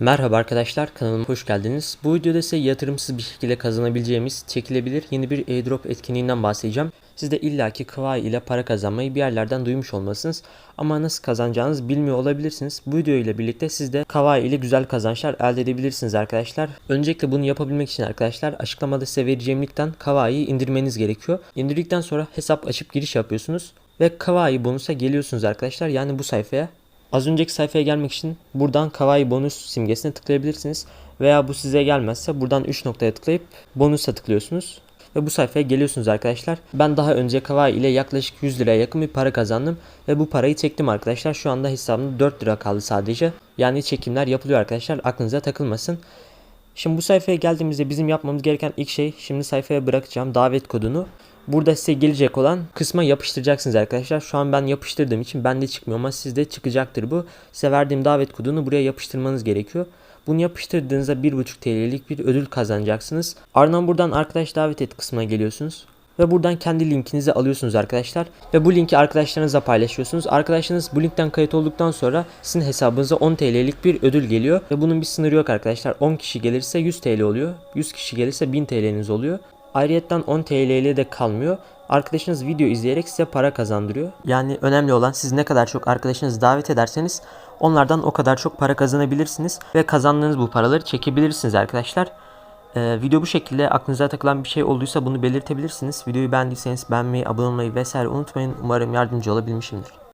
Merhaba arkadaşlar kanalıma hoş geldiniz. Bu videoda size yatırımsız bir şekilde kazanabileceğimiz çekilebilir yeni bir airdrop etkinliğinden bahsedeceğim. Siz de illaki Kıvay ile para kazanmayı bir yerlerden duymuş olmalısınız. Ama nasıl kazanacağınızı bilmiyor olabilirsiniz. Bu video ile birlikte siz de Kıvay ile güzel kazançlar elde edebilirsiniz arkadaşlar. Öncelikle bunu yapabilmek için arkadaşlar açıklamada size vereceğim linkten Kavai'yi indirmeniz gerekiyor. İndirdikten sonra hesap açıp giriş yapıyorsunuz. Ve Kavai bonusa geliyorsunuz arkadaşlar. Yani bu sayfaya Az önceki sayfaya gelmek için buradan Kawaii bonus simgesine tıklayabilirsiniz. Veya bu size gelmezse buradan 3 noktaya tıklayıp bonusa tıklıyorsunuz. Ve bu sayfaya geliyorsunuz arkadaşlar. Ben daha önce Kawaii ile yaklaşık 100 liraya yakın bir para kazandım. Ve bu parayı çektim arkadaşlar. Şu anda hesabımda 4 lira kaldı sadece. Yani çekimler yapılıyor arkadaşlar. Aklınıza takılmasın. Şimdi bu sayfaya geldiğimizde bizim yapmamız gereken ilk şey şimdi sayfaya bırakacağım davet kodunu. Burada size gelecek olan kısma yapıştıracaksınız arkadaşlar. Şu an ben yapıştırdığım için bende çıkmıyor ama sizde çıkacaktır bu. Size verdiğim davet kodunu buraya yapıştırmanız gerekiyor. Bunu yapıştırdığınızda 1.5 TL'lik bir ödül kazanacaksınız. Ardından buradan arkadaş davet et kısmına geliyorsunuz. Ve buradan kendi linkinizi alıyorsunuz arkadaşlar. Ve bu linki arkadaşlarınızla paylaşıyorsunuz. Arkadaşlarınız bu linkten kayıt olduktan sonra sizin hesabınıza 10 TL'lik bir ödül geliyor. Ve bunun bir sınırı yok arkadaşlar. 10 kişi gelirse 100 TL oluyor. 100 kişi gelirse 1000 TL'niz oluyor. Ayrıyetten 10 TL de kalmıyor. Arkadaşınız video izleyerek size para kazandırıyor. Yani önemli olan siz ne kadar çok arkadaşınızı davet ederseniz onlardan o kadar çok para kazanabilirsiniz ve kazandığınız bu paraları çekebilirsiniz arkadaşlar. Ee, video bu şekilde aklınıza takılan bir şey olduysa bunu belirtebilirsiniz. Videoyu beğendiyseniz beğenmeyi, abone olmayı vesaire unutmayın. Umarım yardımcı olabilmişimdir.